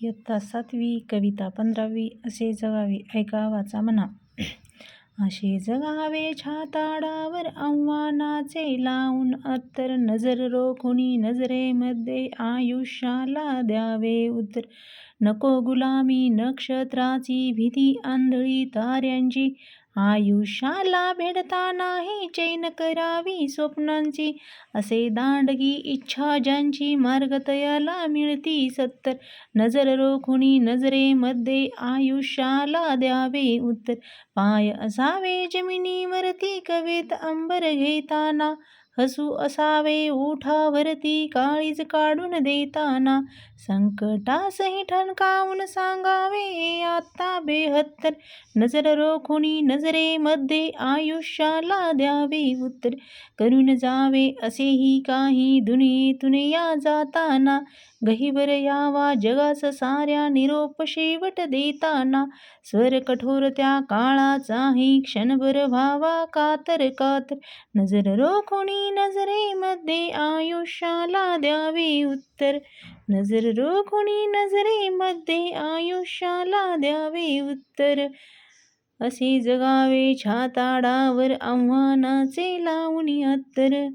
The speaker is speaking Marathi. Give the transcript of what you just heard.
इयत्ता सातवी कविता पंधरावी असे जगावे. ऐका वाचा म्हणा. असे जगावे छाताडावर आव्हानाचे लावून अत्तर नजर रोखुनी नजरेमध्ये आयुष्याला द्यावे उत्तर नको गुलामी नक्षत्राची भीती आंधळी ताऱ्यांची आयुष्याला भेटता नाही चैन करावी स्वप्नांची. असे दांडगी इच्छा ज्यांची मार्ग तयाला मिळती सत्तर. नजर रोखुनी नजरेमध्ये आयुष्याला द्यावे उत्तर. पाय असावे जमिनीवरती कवेत अंबर घेताना. हसू असावे ओठावरती काळीज काढून देताना. संकटासही ठणकावून सांगावे आता बेहत्तर. नजर रोखुनी नजरेमध्ये आयुष्याला द्यावे उत्तर. करून जावे असेही काही दुनियेतून या जाताना. गहिवर यावा जगास साऱ्या निरोप शेवट देताना. स्वर कठोर त्या काळाचाही क्षणभर व्हावा कातर कातर. नजर रोखुनी नजरेमध्ये आयुष्याला द्यावे उत्तर. नजर रोखुणी नजरेमध्ये आयुष्याला द्यावे उत्तर. असे जगावे छाताडावर आव्हानाचे लावणी अत्तर.